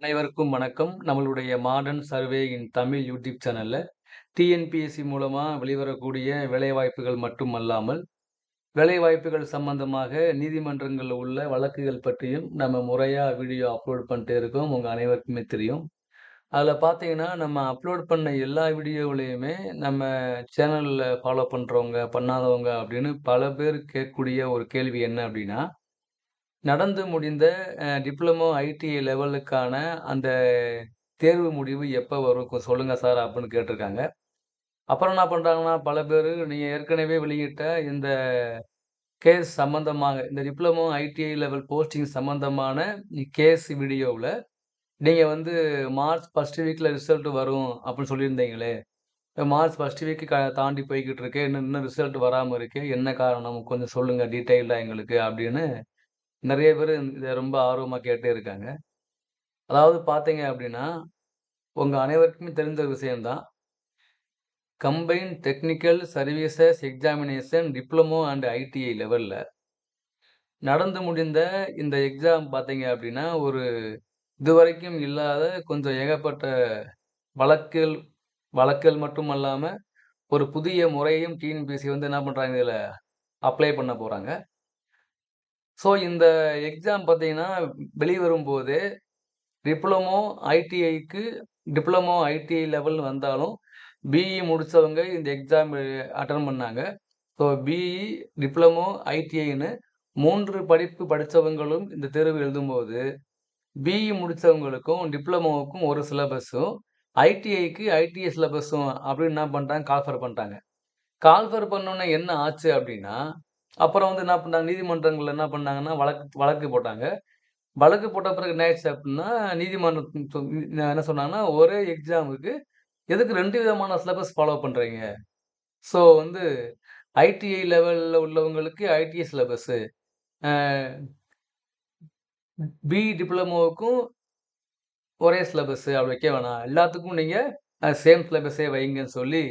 அனைவருக்கும் வணக்கம். நம்மளுடைய modern survey in Tamil YouTube சேனல்ல, டிஎன்பிஎஸ்சி மூலமா வெளிவரக்கூடிய வேலைவாய்ப்புகள் மட்டுமல்லாமல், வேலைவாய்ப்புகள் சம்பந்தமாக நீதிமன்றங்களில் உள்ள வழக்குகள் பற்றியும் நம்ம முறையாக வீடியோ அப்லோட் பண்ணிட்டே இருக்கோம். உங்கள் அனைவருக்குமே தெரியும். அதில் பார்த்தீங்கன்னா, நம்ம அப்லோட் பண்ண எல்லா வீடியோவிலையுமே நம்ம சேனலில் ஃபாலோ பண்ணுறவங்க பண்ணாதவங்க அப்படின்னு பல பேர் கேட்கக்கூடிய ஒரு கேள்வி என்ன அப்படின்னா, நடந்து முடிந்த டிப்ளமோ, ஐடிஐ லெவலுக்கான அந்த தேர்வு முடிவு எப்போ வரும்? சொல்லுங்கள் சார் அப்படின்னு கேட்டிருக்காங்க. அப்புறம் என்ன பண்ணுறாங்கன்னா பல பேர் நீங்கள் ஏற்கனவே வெளியிட்ட இந்த கேஸ் சம்பந்தமாக இந்த டிப்ளமோ, ஐடிஐ லெவல் போஸ்டிங் சம்மந்தமான கேஸ் வீடியோவில் நீங்கள் வந்து மார்ச் ஃபர்ஸ்ட் வீக்கில் ரிசல்ட் வரும் அப்படின்னு சொல்லியிருந்தீங்களே. மார்ச் ஃபர்ஸ்ட் வீக்கு க தாண்டி போய்கிட்டு இருக்கு. இன்னும் இன்னும் ரிசல்ட் வராமல் இருக்கு. என்ன காரணம்? கொஞ்சம் சொல்லுங்கள் டீட்டெயில்டா எங்களுக்கு அப்படின்னு நிறைய பேர் இதை ரொம்ப ஆர்வமாக கேட்டே இருக்காங்க. அதாவது பார்த்தீங்க அப்படின்னா, உங்கள் அனைவருக்குமே தெரிந்த விஷயம்தான் combine technical services examination diploma and ITI லெவலில் நடந்து முடிந்த இந்த எக்ஸாம் பார்த்தீங்க அப்படின்னா, ஒரு இதுவரைக்கும் இல்லாத கொஞ்சம் ஏகப்பட்ட வழக்குகள் வழக்குகள் அல்லாமல் ஒரு புதிய முறையும் டிஎன்பிஎஸ்சி வந்து என்ன பண்ணுறாங்க இதில் அப்ளை பண்ண போகிறாங்க ஸோ இந்த எக்ஸாம் பார்த்தீங்கன்னா, வெளிவரும்போது டிப்ளமோ, ஐடிஐக்கு டிப்ளமோ, ஐடிஐ லெவல்னு வந்தாலும், பிஇ முடித்தவங்க இந்த எக்ஸாம் அட்டன் பண்ணாங்க. ஸோ பிஇ, டிப்ளமோ, ஐடிஐன்னு மூன்று படிப்பு படித்தவங்களும் இந்த தேர்வு எழுதும்போது, பிஇ முடித்தவங்களுக்கும் டிப்ளமோவுக்கும் ஒரு சிலபஸும், ஐடிஐக்கு ஐடிஐ சிலபஸும் அப்படின்னு என்ன பண்ணிட்டாங்க, கால்ஃபர் பண்ணிட்டாங்க. கால்ஃபர் பண்ணோன்னே என்ன ஆச்சு அப்படின்னா, அப்புறம் வந்து என்ன பண்ணாங்க, நீதிமன்றங்கள் என்ன பண்ணாங்கன்னா, வழக்கு வழக்கு போட்டாங்க. வழக்கு போட்ட பிறகு என்ன ஆயிடுச்சு அப்படின்னா, நீதிமன்றம் என்ன சொன்னாங்கன்னா, ஒரே எக்ஸாமுக்கு எதுக்கு ரெண்டு விதமான சிலபஸ் ஃபாலோ பண்ணுறீங்க ஸோ வந்து ஐடிஐ லெவலில் உள்ளவங்களுக்கு ஐடிஐ சிலபஸ்ஸு பி டிப்ளமோவுக்கும் ஒரே சிலபஸ்ஸு அப்படி வைக்க வேணாம். எல்லாத்துக்கும் நீங்கள் சேம் சிலபஸே வைங்கன்னு சொல்லி,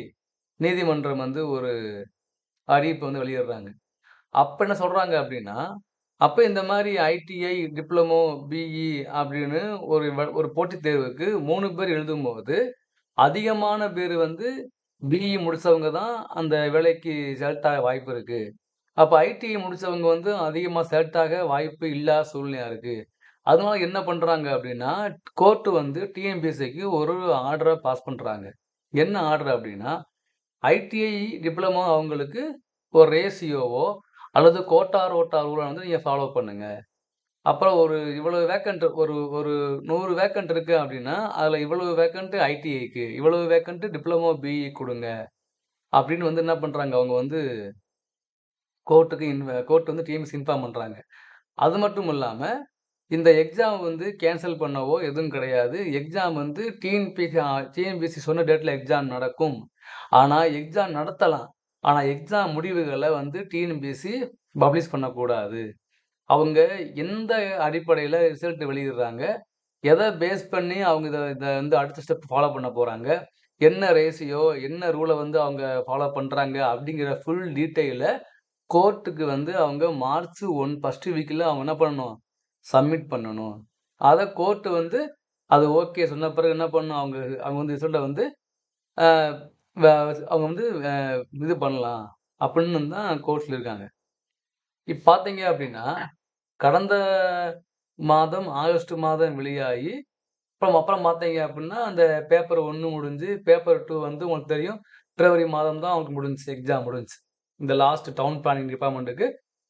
நீதிமன்றம் வந்து ஒரு அறிவிப்பை வந்து வெளியிடுறாங்க. அப்போ என்ன சொல்கிறாங்க அப்படின்னா, அப்போ இந்த மாதிரி ஐடிஐ, டிப்ளமோ, பிஇ அப்படின்னு ஒரு வ ஒரு போட்டித் தேர்வுக்கு மூணு பேர் எழுதும்போது, அதிகமான பேர் வந்து பிஇ முடிச்சவங்க தான் அந்த வேலைக்கு செலக்ட் ஆக வாய்ப்பு இருக்கு. அப்போ ஐடிஐ முடிச்சவங்க வந்து அதிகமாக செலக்ட் ஆக வாய்ப்பு இல்லாத சூழ்நிலையா இருக்கு. அதனால என்ன பண்றாங்க அப்படின்னா, கோர்ட்டு வந்து டிஎன்பிஎஸ்சிக்கு ஒரு ஆர்டரை பாஸ் பண்றாங்க. என்ன ஆர்டர் அப்படின்னா, ஐடிஐ, டிப்ளமோ அவங்களுக்கு ஒரு ரேஷியோவோ அல்லது கோட்டா ரோட்டா ரூலை வந்து நீங்கள் ஃபாலோ பண்ணுங்கள் அப்புறம் ஒரு இவ்வளவு வேக்கண்ட் ஒரு ஒரு நூறு வேக்கண்ட் இருக்குது அப்படின்னா, அதில் இவ்வளவு வேக்கண்ட்டு ஐடிஐக்கு, இவ்வளவு வேக்கன்ட் டிப்ளமோ, பிஇ கொடுங்க அப்படின்னு வந்து என்ன பண்ணுறாங்க அவங்க வந்து கோர்ட்டுக்கு இன் கோர்ட் வந்து டிஎம்எஸ் இன்ஃபார்ம் பண்ணுறாங்க அது மட்டும் இல்லாமல் இந்த எக்ஸாம் வந்து கேன்சல் பண்ணவோ எதுவும் கிடையாது. எக்ஸாம் வந்து டிஎன்பிசி டிஎன்பிசி சொன்ன டேட்டில் எக்ஸாம் நடக்கும். ஆனால் எக்ஸாம் நடத்தலாம். ஆனால் எக்ஸாம் முடிவுகளை வந்து டிஎன்பிஎஸ்சி பப்ளிஷ் பண்ணக்கூடாது. அவங்க எந்த அடிப்படையில் ரிசல்ட் வெளியிடுறாங்க, எதை பேஸ் பண்ணி அவங்க இதை இதை வந்து அடுத்த ஸ்டெப் ஃபாலோ பண்ண போகிறாங்க என்ன ரேஷியோ, என்ன ரூலை வந்து அவங்க ஃபாலோ பண்ணுறாங்க அப்படிங்கிற ஃபுல் டீட்டெயிலை கோர்ட்டுக்கு வந்து அவங்க மார்ச் ஒன் ஃபஸ்ட்டு வீக்கில் அவங்க என்ன பண்ணணும், சப்மிட் பண்ணணும். அதை கோர்ட்டு வந்து அது ஓகே சொன்ன பிறகு என்ன பண்ணணும், அவங்க அவங்க வந்து ரிசல்ட்டை வந்து வ அவங்க வந்து இது பண்ணலாம். அப்படின்னு தான் கோர்ட் சொல்லியிருக்காங்க. இப்ப பார்த்தீங்க அப்படின்னா, கடந்த மாதம் ஆகஸ்ட் மாதம் வெளியாகி, அப்புறம் அப்புறம் பார்த்தீங்க அப்படின்னா, அந்த பேப்பர் 1 முடிஞ்சு, பேப்பர் 2 வந்து உங்களுக்கு தெரியும், பிப்ரவரி மாதம் தான் அவங்களுக்கு முடிஞ்சுச்சு, எக்ஸாம் முடிஞ்சுச்சு. இந்த லாஸ்ட் டவுன் பிளானிங் டிபார்ட்மென்ட்க்கு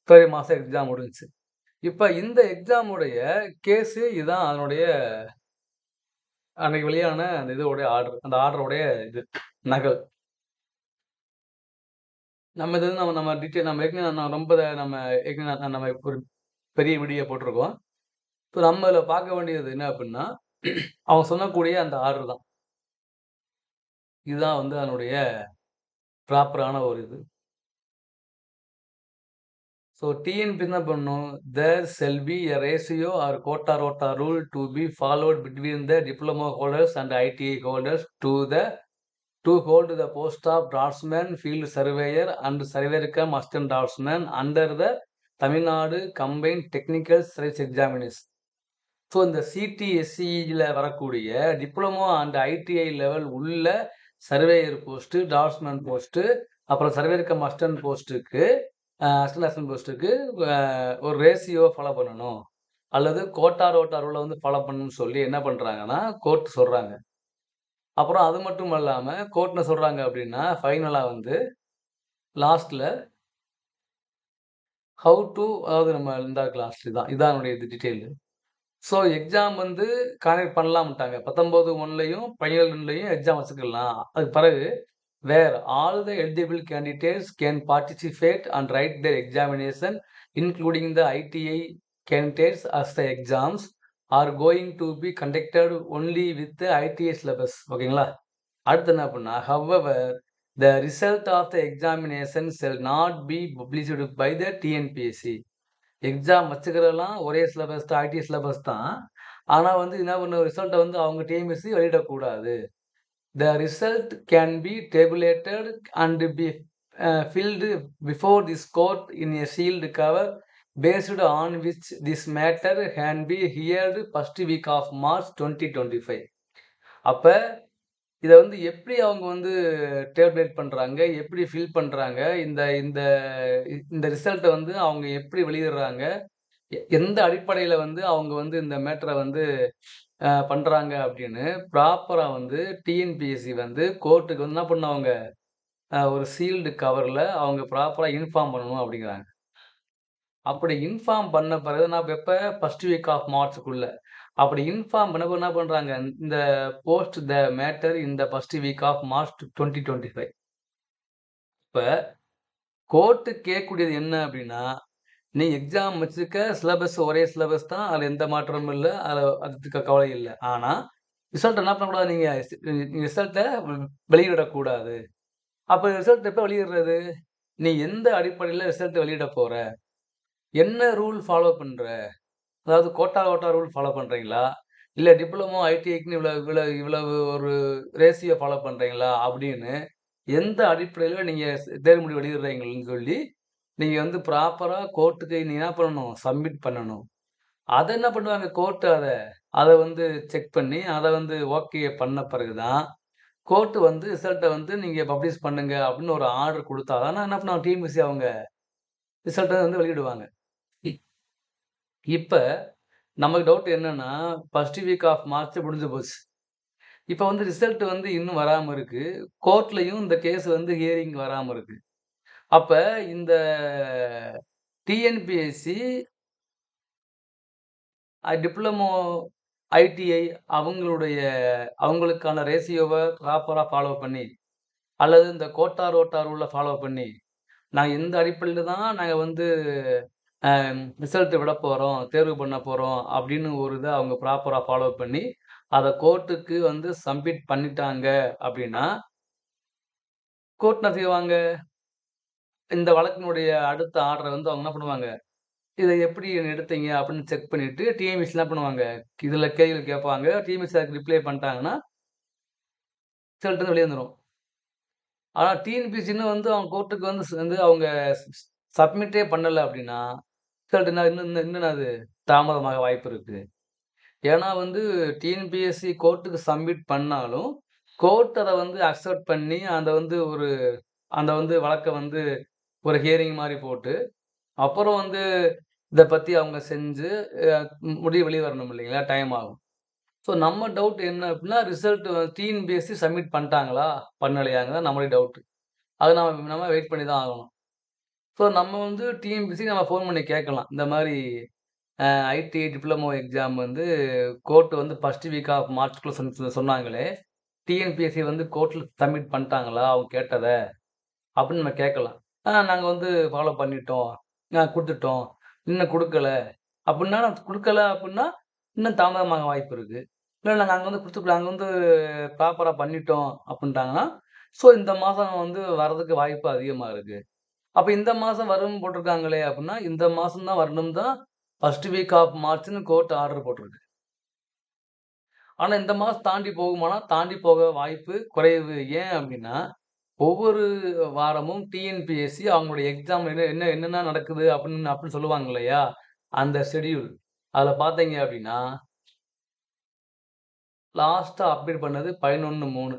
பிப்ரவரி மாசம் எக்ஸாம் முடிஞ்சுச்சு. இப்ப இந்த எக்ஸாம் உடைய கேஸு இதான் அதனுடைய அன்னைக்கு வெளியான அந்த இதோடைய ஆர்டர். அந்த ஆர்டருடைய இது நகல். நம்ம இது நம்ம நம்ம டீட்டெயில் நம்ம ஏற்கனவே நம்ம ரொம்ப நம்ம ஏற்கனவே நம்ம ஒரு பெரிய வீடியோ போட்டிருக்கோம். இப்போ நம்ம இதில் பார்க்க வேண்டியது என்ன அப்படின்னா, அவங்க சொல்லக்கூடிய அந்த ஆர்டர் தான். இதுதான் வந்து அதனுடைய ப்ராப்பரான ஒரு இது. ஸோ டிஎன்பி என்ன பண்ணணும், there shall be a ratio or quota rota rule to be followed between the diploma holders and ITI holders to the to hold the post of draughtsman field surveyor and surveyor மஸ்டன் assistant under the Tamil Nadu combine technical service examinations so இந்த சிடிஎஸ்சியில் வரக்கூடிய diploma and ITI level உள்ள surveyor post draughtsman post அப்புறம் surveyor cum போஸ்ட்டுக்கு assistant assistant போஸ்ட்டுக்கு ஒரு ratio follow பண்ணணும். அல்லது கோட்டா ரோட்டா ரூலை வந்து ஃபாலோ பண்ணணும்னு சொல்லி என்ன பண்ணுறாங்கன்னா கோர்ட் சொல்கிறாங்க அப்புறம் அது மட்டும் இல்லாமல் கோர்ட்னு சொல்கிறாங்க அப்படின்னா ஃபைனலாக வந்து லாஸ்ட்டில் ஹவு டு அதாவது நம்ம இந்த லாஸ்ட் தான் இதான் இது டீட்டெயிலு ஸோ எக்ஸாம் வந்து கனெக்ட் பண்ணலாம்ட்டாங்க. பத்தொம்போது ஒன்லையும் பன்னிரெண்டுலையும் எக்ஸாம் வச்சுக்கலாம். அதுக்கு பிறகு where all the eligible candidates can participate and write their examination including the ITI candidates as the exams are going to be conducted only with the syllabus ஓகேங்களா அடுத்து என்ன பண்ணா however the result of the examination shall not be published by the TNPSC exam வச்சுக்கிறதெல்லாம் ஒரே syllabus தான் ID syllabus தான். ஆனால் வந்து என்ன பண்ண ரிசல்ட்டை வந்து அவங்க TNPSC வெளியிடக்கூடாது. The result can be tabulated and be filed before this court in a sealed cover based on which this matter can be heard first week of March twenty twenty five அப்போ இதை வந்து எப்படி அவங்க வந்து tablet பண்ணுறாங்க எப்படி fill பண்ணுறாங்க இந்த இந்த இந்த ரிசல்ட்டை வந்து அவங்க எப்படி வெளியிடுறாங்க எந்த அடிப்படையில் வந்து அவங்க வந்து இந்த மேட்டரை வந்து பண்ணுறாங்க அப்படின்னு ப்ராப்பராக வந்து டிஎன்பிஎஸ்சி வந்து கோர்ட்டுக்கு வந்து என்ன பண்ணவங்க ஒரு சீல்டு கவரில் அவங்க ப்ராப்பராக இன்ஃபார்ம் பண்ணணும் அப்படிங்கிறாங்க. அப்படி இன்ஃபார்ம் பண்ண பிறகு நான் எப்போ? ஃபர்ஸ்ட் வீக் ஆஃப் மார்ச்சுக்குள்ள அப்படி இன்ஃபார்ம் பண்ண என்ன பண்ணுறாங்க இந்த போஸ்ட் த மேட்டர் இந்த first week of March twenty twenty five இப்போ கோர்ட்டு கேட்கக்கூடியது என்ன அப்படின்னா நீ எக்ஸாம் வச்சுக்க சிலபஸ் ஒரே சிலபஸ் தான் அதில் எந்த மாற்றமும் இல்லை அதில் அதுக்கு கவலை இல்லை. ஆனால் ரிசல்ட் என்ன பண்ணக்கூடாது நீங்கள் ரிசல்ட்டை வெளியிடக்கூடாது. அப்போ ரிசல்ட் எப்போ வெளியிடுறது? நீ எந்த அடிப்படையில் ரிசல்ட் வெளியிட போகிற என்ன ரூல் ஃபாலோ பண்ணுற அதாவது கோட்டா கோட்டா ரூல் ஃபாலோ பண்ணுறீங்களா இல்லை டிப்ளமோ ஐடிஐக்குன்னு இவ்வளோ இவ்வளவு இவ்வளவு ஒரு ரேசியை ஃபாலோ பண்ணுறீங்களா அப்படின்னு எந்த அடிப்படையில் நீங்கள் தேர்வு முடிவு வெளியிடுறீங்கன்னு சொல்லி நீங்கள் வந்து ப்ராப்பராக கோர்ட்டுக்கு நீ என்ன பண்ணணும்? சப்மிட் பண்ணணும். அதை என்ன பண்ணுவாங்க கோர்ட்டு? அதை அதை வந்து செக் பண்ணி அதை வந்து ஓகே பண்ண பிறகு தான் கோர்ட்டு வந்து ரிசல்ட்டை வந்து நீங்கள் பப்ளிஷ் பண்ணுங்க அப்படின்னு ஒரு ஆர்டர் கொடுத்தா தானே என்ன பண்ணுவாங்க? டிஎம்பிசி அவங்க ரிசல்ட்டை வந்து வெளியிடுவாங்க. இப்ப நமக்கு டவுட் என்னன்னா ஃபர்ஸ்ட் வீக் ஆஃப் மார்ச் முடிஞ்சு போச்சு. இப்போ வந்து ரிசல்ட் வந்து இன்னும் வராம இருக்கு. கோர்ட்லயும் இந்த கேஸ் வந்து ஹியரிங் வராம இருக்கு. அப்ப இந்த டிஎன்பிஎஸ்சி டிப்ளமோ ஐடிஐ அவங்களுடைய அவங்களுக்கான ரேசியோவை ப்ராப்பராக ஃபாலோ பண்ணி அல்லது இந்த கோட்டா ரோட்டா ரூலை ஃபாலோ பண்ணி நாங்கள் இந்த அடிப்படையில் தான் நாங்கள் வந்து ரிசல்ட் விட போகிறோம் தேர்வு பண்ண போகிறோம் அப்படின்னு ஒரு இதை அவங்க ப்ராப்பராக ஃபாலோ பண்ணி அதை கோர்ட்டுக்கு வந்து சப்மிட் பண்ணிட்டாங்க அப்படின்னா கோர்ட் என்ன செய்வாங்க? இந்த வழக்கினுடைய அடுத்த ஆர்டரை வந்து அவங்க என்ன பண்ணுவாங்க? இதை எப்படி எடுத்தீங்க அப்படின்னு செக் பண்ணிட்டு டிஎம்எஸ் பண்ணுவாங்க. இதில் கேள்வி கேட்பாங்க. டிஎம்எஸ் அதுக்கு ரிப்ளை பண்ணிட்டாங்கன்னா ரிசல்ட் வந்து வெளியே வந்துடும் ஆனால் டிஎன்பிசின்னு வந்து அவங்க கோர்ட்டுக்கு வந்து வந்து அவங்க சப்மிட்டே பண்ணலை அப்படின்னா ரிசல்ட் என்ன இன்னும் இன்னும் அது? தாமதமாக வாய்ப்பு இருக்கு. ஏன்னா வந்து டிஎன்பிஎஸ்சி கோர்ட்டுக்கு சப்மிட் பண்ணாலும் கோர்ட் அதை வந்து அக்செப்ட் பண்ணி அதை வந்து ஒரு அந்த வந்து வழக்கை வந்து ஒரு ஹியரிங் மாதிரி போட்டு அப்புறம் வந்து இதை பற்றி அவங்க செஞ்சு முடிவு வெளியே வரணும் இல்லைங்களா? டைம் ஆகும். ஸோ நம்ம டவுட் என்ன அப்படின்னா ரிசல்ட் டிஎன்பிஎஸ்சி சப்மிட் பண்ணிட்டாங்களா? பண்ணலையாங்க தான் நம்மளுடைய டவுட்டு அது நம்ம நம்ம வெயிட் பண்ணி தான் ஆகணும். ஸோ நம்ம வந்து டிஎன்பிஎஸ்சி நம்ம ஃபோன் பண்ணி கேட்கலாம். இந்த மாதிரி ஐடிஐ டிப்ளமோ எக்ஸாம் வந்து கோர்ட் வந்து ஃபர்ஸ்ட் வீக் ஆஃப் மார்ச்க்குள்ள சொன்ன சொன்னாங்களே டிஎன்பிஎஸ்சி வந்து கோர்ட்டில் சப்மிட் பண்ணிட்டாங்களா? அவங்க கேட்டதை அப்படின்னு நம்ம கேட்கலாம். நாங்கள் வந்து ஃபாலோ பண்ணிட்டோம். நான் கொடுத்துட்டோம். இன்னும் கொடுக்கல. அப்படின்னா நான் கொடுக்கல அப்படின்னா இன்னும் தாமதமாக வாய்ப்பு இருக்குது இல்லை நாங்கள் அங்கே வந்து கொடுத்து நாங்கள் வந்து ப்ராப்பராக பண்ணிட்டோம் அப்படின்ட்டாங்கன்னா ஸோ இந்த மாதம் வந்து வர்றதுக்கு வாய்ப்பு அதிகமாக இருக்குது அப்போ இந்த மாதம் வரும் போட்டிருக்காங்களே அப்படின்னா இந்த மாதம் தான் வரணும் தான் ஃபர்ஸ்ட் வீக் ஆஃப் மார்ச்னு கோர்ட் ஆர்டர் போட்டிருக்கு ஆனால் இந்த மாதம் தாண்டி போகுமானா தாண்டி போக வாய்ப்பு குறைவு ஏன் அப்படின்னா ஒவ்வொரு வாரமும் டிஎன்பிஎஸ்சி அவங்களுடைய எக்ஸாம் என்ன என்ன என்னென்ன நடக்குது அப்படின்னு அப்படின்னு சொல்லுவாங்க இல்லையா? அந்த ஷெட்யூல். அதில் பார்த்தீங்க அப்படின்னா லாஸ்ட்டாக அப்டேட் பண்ணது 11/3.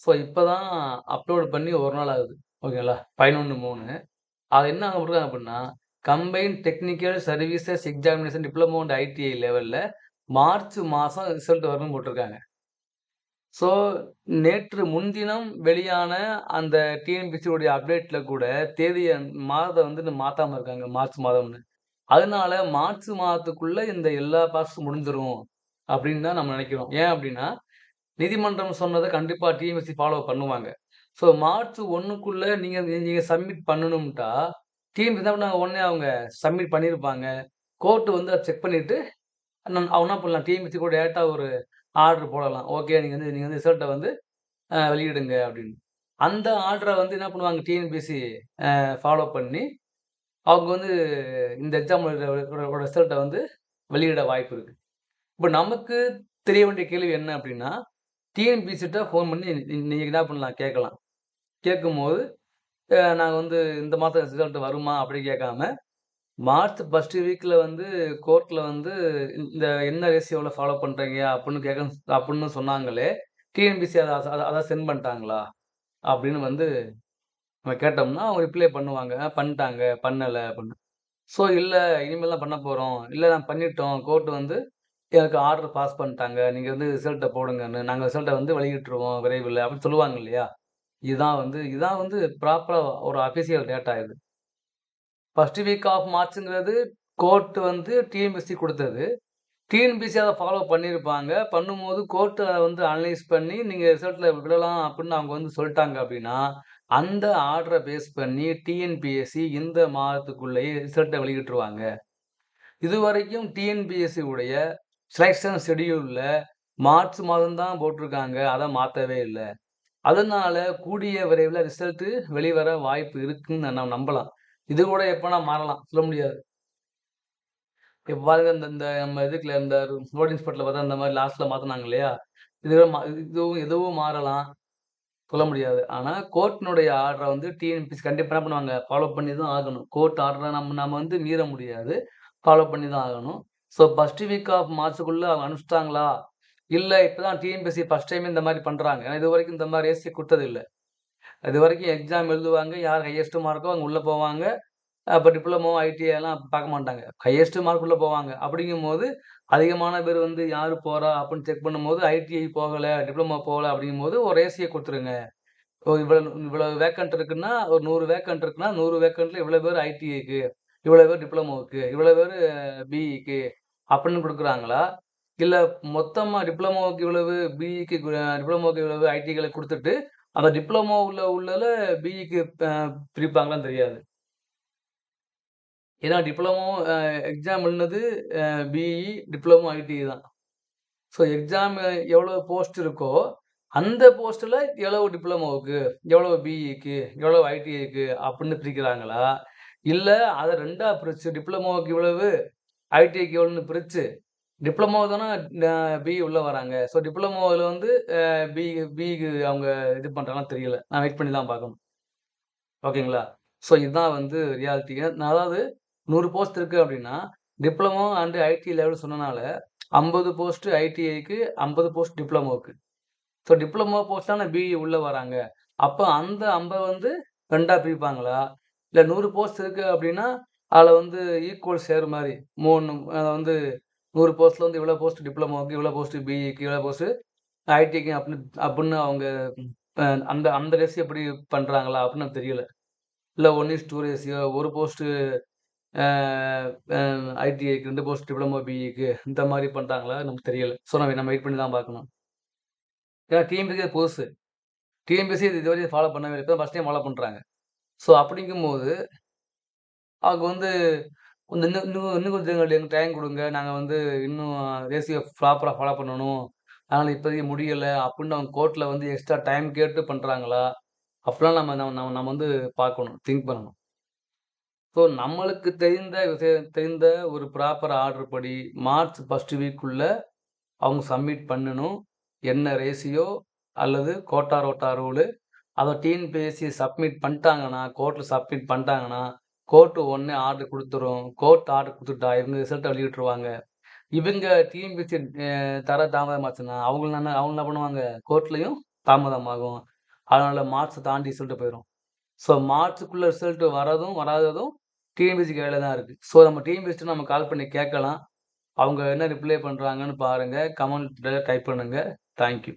ஸோ இப்போ தான் அப்லோடு பண்ணி ஒரு நாள் ஆகுது. ஓகேங்களா? 11/3. அது என்ன போட்டிருக்காங்க அப்படின்னா, combine technical services examination diploma and ITI லெவலில் மார்ச் மாதம் ரிசல்ட் வரணும்னு போட்டிருக்காங்க. ஸோ நேற்று முன்தினம் வெளியான அந்த டிஎன்பிசியோடைய அப்டேட்டில் கூட தேதிய மாதத்தை வந்து மாற்றாமல் இருக்காங்க. மார்ச் மாதம்னு. அதனால மார்ச் மாதத்துக்குள்ளே இந்த எல்லா பாஸும் முடிஞ்சிடும் அப்படின்னு தான் நம்ம நினைக்கிறோம். ஏன் அப்படின்னா, நீதிமன்றம் சொன்னதை கண்டிப்பாக டிஎன்பிசி ஃபாலோ பண்ணுவாங்க. ஸோ மார்ச் 1க்குள்ள நீங்கள் நீங்கள் சப்மிட் பண்ணணும்ட்டா, டீம் என்ன பண்ணாங்க, உடனே அவங்க சப்மிட் பண்ணியிருப்பாங்க. கோர்ட்டு வந்து அதை செக் பண்ணிவிட்டு நான் அவங்க என்ன பண்ணலாம், வச்சு கூட டைரக்ட்டா ஒரு ஆர்டர் போடலாம். ஓகே நீங்கள் வந்து நீங்கள் வந்து ரிசல்ட்டை வந்து வெளியிடுங்க அப்படின்னு. அந்த ஆர்டரை வந்து என்ன பண்ணுவாங்க டிஎன்பிஎஸ்சி ஃபாலோ பண்ணி, அவங்க வந்து இந்த எக்ஸாம் ரிசல்ட்டை வந்து வெளியிட வாய்ப்பு இருக்குது இப்போ நமக்கு தெரிய வேண்டிய கேள்வி என்ன அப்படின்னா, டிஎன்பிஎஸ்சிட்ட ஃபோன் பண்ணி நீங்கள் என்ன பண்ணலாம் கேட்கலாம். கேட்கும்போது, நாங்கள் வந்து இந்த மாதம் ரிசல்ட் வருமா அப்படி கேட்காம, மார்ச் ஃபஸ்ட்டு வீக்கில் வந்து கோர்ட்டில் வந்து இந்த என்ன ரேஷியோவில் ஃபாலோ பண்ணுறீங்க அப்படின்னு கேட்க அப்படின்னு சொன்னாங்களே, டிஎன்பிசி அதை அதை சென்ட் பண்ணிட்டாங்களா? அப்படின்னு வந்து நம்ம கேட்டோம்னா, அவங்க ரிப்ளை பண்ணுவாங்க. பண்ணிட்டாங்க, பண்ணலை அப்படின்னு. ஸோ இல்லை இனிமேல் பண்ண போகிறோம் இல்லை நான் பண்ணிட்டோம். கோர்ட் வந்து எனக்கு ஆர்டர் பாஸ் பண்ணிட்டாங்க. நீங்கள் வந்து ரிசல்ட்டை போடுங்கன்னு. நாங்கள் ரிசல்ட்டை வந்து வெளியிட்டுருவோம் விரைவில் அப்படின்னு சொல்லுவாங்க இல்லையா? இதுதான் வந்து இதுதான் வந்து ப்ராப்பராக ஒரு அஃபிஷியல் டேட்டா இது. ஃபர்ஸ்ட் வீக் ஆஃப் மார்ச்ங்கிறது கோர்ட் வந்து டிஎன்பிசி கொடுத்தது டிஎன்பிசி அதை ஃபாலோ பண்ணியிருப்பாங்க. பண்ணும்போது கோர்ட்டு அதை வந்து அனலைஸ் பண்ணி நீங்கள் ரிசல்ட்டில் விடலாம் அப்படின்னு அவங்க வந்து சொல்லிட்டாங்க அப்படின்னா, அந்த ஆர்டரை பேஸ் பண்ணி டிஎன்பிஎஸ்சி இந்த மாதத்துக்குள்ளேயே ரிசல்ட்டை வெளியிட்டுருவாங்க. இதுவரைக்கும் டிஎன்பிஎஸ்சி உடைய செலக்ஷன் ஷெடியூலில் மார்ச் மாதம் தான் போட்டிருக்காங்க. அதை மாற்றவே இல்லை அதனால கூடிய விரைவில் ரிசல்ட் வெளிவர வாய்ப்பு இருக்குன்னு நம்ம நம்பலாம். இது கூட எப்பனா மாறலாம். சொல்ல முடியாது. இப்போ பாருங்க இந்த இந்த நம்ம இதுக்குல இந்த ரோடிங் ஸ்பாட்டில் பார்த்தா இந்த மாதிரி லாஸ்ட்ல மாத்துனாங்க இல்லையா? இது மா இதுவும் எதுவும் மாறலாம். சொல்ல முடியாது. ஆனா கோர்ட்டினுடைய ஆர்டரை வந்து டிஎன்பிசி கண்டிப்பாக என்ன பண்ணுவாங்க, ஃபாலோ பண்ணி தான் ஆகணும். கோர்ட் ஆர்டரை நம்ம நம்ம வந்து மீற முடியாது. ஃபாலோ பண்ணி தான் ஆகணும். ஸோ ஃபர்ஸ்ட் வீக் ஆஃப் மார்ச்சுக்குள்ளே அவங்க அனுப்பிச்சிட்டாங்களா இல்லை இப்போ தான் டிஎன்பிஎஸ்சி ஃபஸ்ட் டைம் இந்த மாதிரி பண்ணுறாங்க ஏன்னா இதுவரைக்கும் இந்த மாதிரி ரேஷியோ கொடுத்ததில்லை இது வரைக்கும் எக்ஸாம் எழுதுவாங்க. யார் ஹையஸ்ட் மார்க்கோ அவங்க உள்ளே போவாங்க. அப்போ டிப்ளமோ, ஐடிஐ எல்லாம் பார்க்க மாட்டாங்க. ஹையஸ்ட் மார்க் உள்ளே போவாங்க. அப்படிங்கும்போது அதிகமான பேர் வந்து யார் போகிறா அப்படின்னு செக் பண்ணும்போது ஐடிஐ போகலை டிப்ளமோ போகலை அப்படிங்கும்போது ஒரு ஏசியை கொடுத்துருங்க ஓ இவ்வளோ வேக்கண்ட் இருக்குன்னா, ஒரு நூறு வேக்கண்ட் இருக்குன்னா, நூறு வேக்கண்ட்டில் இவ்வளோ பேர் ஐடிஐக்கு, இவ்வளோ பேர் டிப்ளமோவுக்கு, இவ்வளோ பேர் பிஇக்கு அப்படின்னு கொடுக்குறாங்களா இல்லை மொத்தமாக டிப்ளமோவுக்கு இவ்வளவு, பிஇக்கு டிப்ளமோவுக்கு இவ்வளவு, ஐடிகளை கொடுத்துட்டு அந்த டிப்ளமோ உள்ள உள்ளல பிஇக்கு பிரிப்பாங்களான்னு தெரியாது. ஏன்னா டிப்ளமோ எக்ஸாம் எழுதுனது பிஇ, டிப்ளமோ, ஐடி தான். ஸோ எக்ஸாம் எவ்வளோ போஸ்ட் இருக்கோ, அந்த போஸ்ட்டில் எவ்வளவு டிப்ளமோவுக்கு, எவ்வளவு பிஇக்கு, எவ்வளவு ஐடிஐக்கு அப்படின்னு பிரிக்கிறாங்களா? இல்ல அத 2ஆ பிரிச்சு டிப்ளமோவுக்கு இவ்வளவு, ஐடிஐக்கு எவ்வளோன்னு பிரிச்சு, டிப்ளமோ தானே பி பிஇ வராங்க. ஸோ டிப்ளமோவில் வந்து பி பிக்கு அவங்க இது பண்றாங்களான்னு தெரியல. நான் வெயிட் பண்ணி தான் பார்க்கணும். ஓகேங்களா? ஸோ இதுதான் வந்து ரியாலிட்டி. அதாவது நூறு போஸ்ட் இருக்குது அப்படின்னா, டிப்ளமோ அண்டு ஐடி லெவல் சொன்னனால ஐம்பது போஸ்ட்டு ஐடிஐக்கு, 50 போஸ்ட் டிப்ளமோவுக்கு. ஸோ டிப்ளமோ போஸ்ட் தானே பிஇ உள்ளே வராங்க. அப்போ அந்த 50 வந்து ரெண்டாக பிரிப்பாங்களா? இல்லை நூறு போஸ்ட் இருக்குது அப்படின்னா, அதில் வந்து ஈக்குவல் சேர் மாதிரி மூணு அதை வந்து நூறு போஸ்ட்ல வந்து இவ்வளோ போஸ்ட் டிப்ளமோக்கு இவ்வளோ போஸ்ட் பிஇக்கு, இவ்வளோ போஸ்ட் ஐடிக்கு அப்படின்னு அப்படின்னு அவங்க அந்த அந்த ரேஷியோ எப்படி பண்றாங்களா அப்படின்னு தெரியல. இல்ல 1:2 ரேஷியோ, 1 போஸ்ட் ஒரு போஸ்ட்டு ஐடிஐக்கு, ரெண்டு போஸ்ட் டிப்ளமோ, பிஇக்கு இந்த மாதிரி பண்ணுறாங்களா நமக்கு தெரியல. ஸோ நம்ம நம்ம வெயிட் பண்ணி தான் பார்க்கணும். ஏன்னா டிஎம்பிசி புதுசு. டிஎம்பிசி இது இதுவரை ஃபாலோ பண்ணவே இல்லை இப்போ ஃபஸ்ட் ஃபர்ஸ்ட் டைம் ஃபாலோ பண்ணுறாங்க ஸோ அப்படிங்கும்போது அவங்க வந்து கொஞ்சம் இன்னும் இன்னும் இன்னும் கொஞ்சம் எங்களுக்கு டைம் கொடுங்க நாங்கள் வந்து இன்னும் ரேசியை ப்ராப்பராக ஃபாலோ பண்ணணும். அதனால் இப்போதைக்கு முடியலை அப்படின்னு அவங்க கோர்ட்டில் வந்து எக்ஸ்ட்ரா டைம் கேட்டு பண்ணுறாங்களா அப்படிலாம் நம்ம நம்ம நம்ம நம்ம வந்து பார்க்கணும். திங்க் பண்ணணும். ஸோ நம்மளுக்கு தெரிந்த விஷயம் தெரிந்த ஒரு ப்ராப்பர் ஆர்டர் படி மார்ச் ஃபஸ்ட்டு வீக்குள்ளே அவங்க சப்மிட் பண்ணணும். என்ன ரேசியோ அல்லது கோட்டா ரோட்டா ரூலு அதை டிஎன்பிஎஸ்சி சப்மிட் பண்ணிட்டாங்கன்னா கோர்ட்டில் சப்மிட் பண்ணிட்டாங்கன்னா கோர்ட்டு ஒன்று ஆர்டர் கொடுத்துரும். கோர்ட் ஆர்டர் கொடுத்துட்டா இவங்க ரிசல்ட்டை வெளியிட்டுருவாங்க. இவங்க டிஎம்பிசி தர தாமதமாச்சுன்னா அவங்க என்ன அவங்க என்ன பண்ணுவாங்க? கோர்ட்லேயும் தாமதமாகும். அதனால் மார்க்ஸை தாண்டி ரிசல்ட்டு போயிடும் ஸோ மார்ச்சுக்குள்ளே ரிசல்ட்டு வரதும் வராததும் டிஎன்பிஎஸ்சி கையில் தான் இருக்குது ஸோ நம்ம டிஎன்பிஎஸ்சி நம்ம கால் பண்ணி கேட்கலாம். அவங்க என்ன ரிப்ளை பண்ணுறாங்கன்னு பாருங்கள் கமெண்ட்டில் டைப் பண்ணுங்கள் தேங்க்யூ